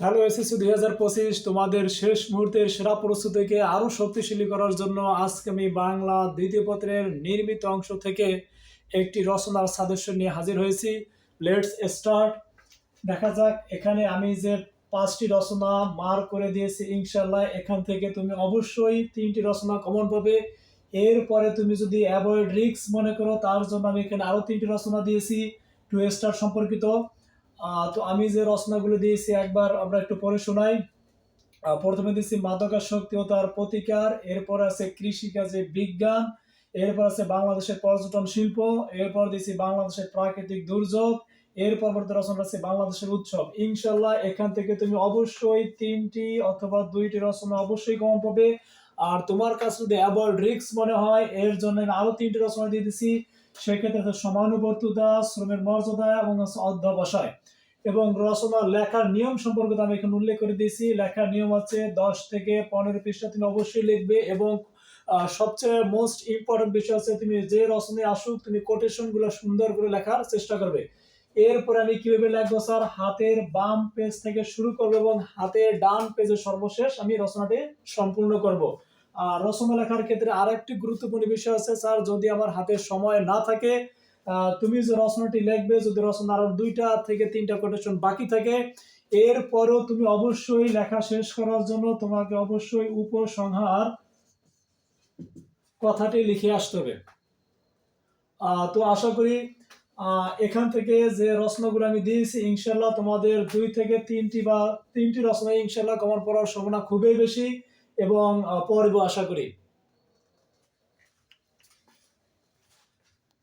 Hello SSC দুই হাজার পঁচিশ তোমাদের শেষ মুহূর্তের সেরা প্রস্তুতিকে আরও শক্তিশালী করার জন্য আজকে আমি বাংলা দ্বিতীয় পত্রের নির্মিত অংশ থেকে একটি রচনার সদস্য নিয়ে হাজির হয়েছি। লেটস স্টার্ট দেখা যাক, এখানে আমি যে পাঁচটি রচনা মার করে দিয়েছি ইনশাল্লাহ এখান থেকে তুমি অবশ্যই তিনটি রচনা কমন পাবে। এরপরে তুমি যদি অ্যাভয়েড রিক্স মনে করো, তার জন্য আমি এখানে আরও তিনটি রচনা দিয়েছি টু স্টার সম্পর্কিত। তো আমি যে রচনাগুলো দিয়েছি, একবার আমরা একটু পরে শোনাই। প্রথমে দিয়েছি মাদকাসক্তি ও তার প্রতিকার, এরপর আছে কৃষিকাজে বিজ্ঞান, এরপর আছে বাংলাদেশের পর্যটন শিল্প, এরপর দিয়েছি বাংলাদেশের প্রাকৃতিক দুর্যোগ, এর পরবর্তী রচনা আছে বাংলাদেশের উৎসব। ইনশাল্লাহ এখান থেকে তুমি অবশ্যই তিনটি অথবা দুইটি রচনা অবশ্যই কম পাবে। আর তোমার কাছে যদি অ্যাভয়েড রিক্স মনে হয়, এর জন্য আমি আরও তিনটি রচনা দিয়ে দিছি। সেক্ষেত্রে সমানুবর্তিতা, শ্রমের মর্যাদা এবং অধ্যবসায়। এবং রচনা, লেখার নিয়ম সম্পর্কে আমি এখানে উল্লেখ করে দিয়েছি। লেখার নিয়ম আছে দশ থেকে পনেরো পৃষ্ঠা তুমি অবশ্যই লিখবে এবং সবচেয়ে মোস্ট ইম্পর্টেন্ট বিষয় হচ্ছে তুমি যে রচনায় আসুক, তুমি কোটেশনগুলো সুন্দর করে লেখার চেষ্টা করবে। এরপরে আমি কীভাবে লিখব স্যার? হাতের বাম পেজ থেকে শুরু করব এবং হাতের ডান পেজে সর্বশেষ আমি রচনাটি সম্পূর্ণ করব। আর রচনা লেখার ক্ষেত্রে আরেকটি গুরুত্বপূর্ণ বিষয় আছে, স্যার, যদি আমার হাতে সময় না থাকে তুমি যে রচনাটি লিখবে, যদি রচনা আরও দুইটা থেকে তিনটা কোটেশন বাকি থাকে, এরপরেও তুমি অবশ্যই লেখা শেষ করার জন্য তোমাকে অবশ্যই উপসংহার কথাটি লিখে আসতে হবে। তো আশা করি এখান থেকে যে রচনাগুলো আমি দিয়েছি ইনশাল্লাহ তোমাদের দুই থেকে তিনটি বা তিনটি রচনা ইনশাল্লাহ কমন পড়ার সম্ভাবনা খুবই বেশি। এবং পর্ব আশা করি।